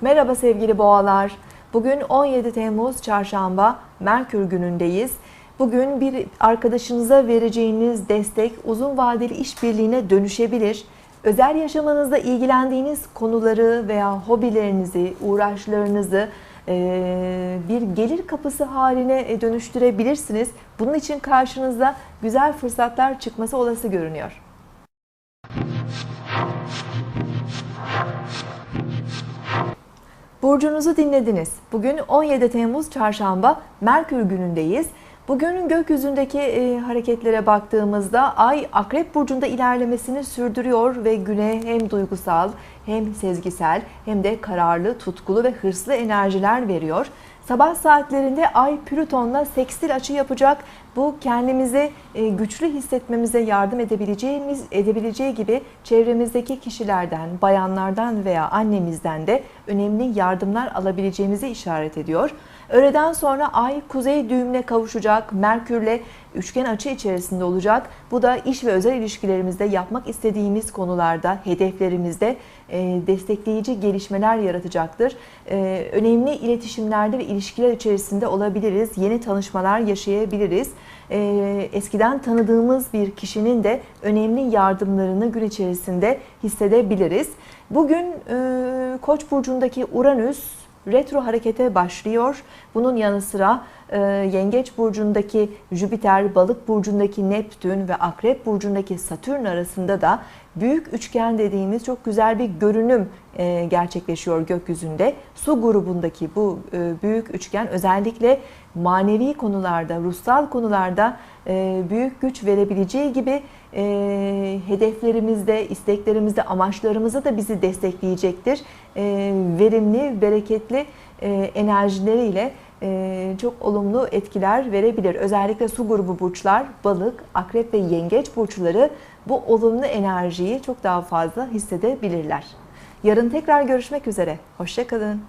Merhaba sevgili boğalar. Bugün 17 Temmuz Çarşamba Merkür günündeyiz. Bugün bir arkadaşınıza vereceğiniz destek uzun vadeli işbirliğine dönüşebilir. Özel yaşamınızda ilgilendiğiniz konuları veya hobilerinizi, uğraşlarınızı bir gelir kapısı haline dönüştürebilirsiniz. Bunun için karşınıza güzel fırsatlar çıkması olası görünüyor. Burcunuzu dinlediniz. Bugün 17 Temmuz Çarşamba Merkür günündeyiz. Bugünün gökyüzündeki e, hareketlere baktığımızda Ay Akrep Burcu'nda ilerlemesini sürdürüyor ve güne hem duygusal hem sezgisel hem de kararlı, tutkulu ve hırslı enerjiler veriyor. Sabah saatlerinde Ay Plüton'la sekstil açı yapacak. Bu kendimizi e, güçlü hissetmemize yardım edebileceğimiz edebileceği gibi çevremizdeki kişilerden, bayanlardan veya annemizden de önemli yardımlar alabileceğimizi işaret ediyor. Öğleden sonra Ay kuzey düğümüne kavuşacak. Merkürle üçgen açı içerisinde olacak. Bu da iş ve özel ilişkilerimizde yapmak istediğimiz konularda, hedeflerimizde e, destekleyici gelişmeler yaratacaktır. E, önemli iletişimlerde ve ilişkiler içerisinde olabiliriz. Yeni tanışmalar yaşayabiliriz. E, eskiden tanıdığımız bir kişinin de önemli yardımlarını gün içerisinde hissedebiliriz. Bugün e, Koç burcundaki Uranüs retro harekete başlıyor. Bunun yanı sıra Yengeç burcundaki Jüpiter, Balık burcundaki Neptün ve Akrep burcundaki Satürn arasında da büyük üçgen dediğimiz çok güzel bir görünüm e, gerçekleşiyor gökyüzünde. Su grubundaki bu e, büyük üçgen özellikle manevi konularda, ruhsal konularda e, büyük güç verebileceği gibi hedeflerimizde, isteklerimizde, amaçlarımızda da bizi destekleyecektir. Verimli, bereketli e, enerjileriyle e, çok olumlu etkiler verebilir. Özellikle su grubu burçlar, balık, akrep ve yengeç burçları bu olumlu enerjiyi çok daha fazla hissedebilirler. Yarın tekrar görüşmek üzere. Hoşçakalın.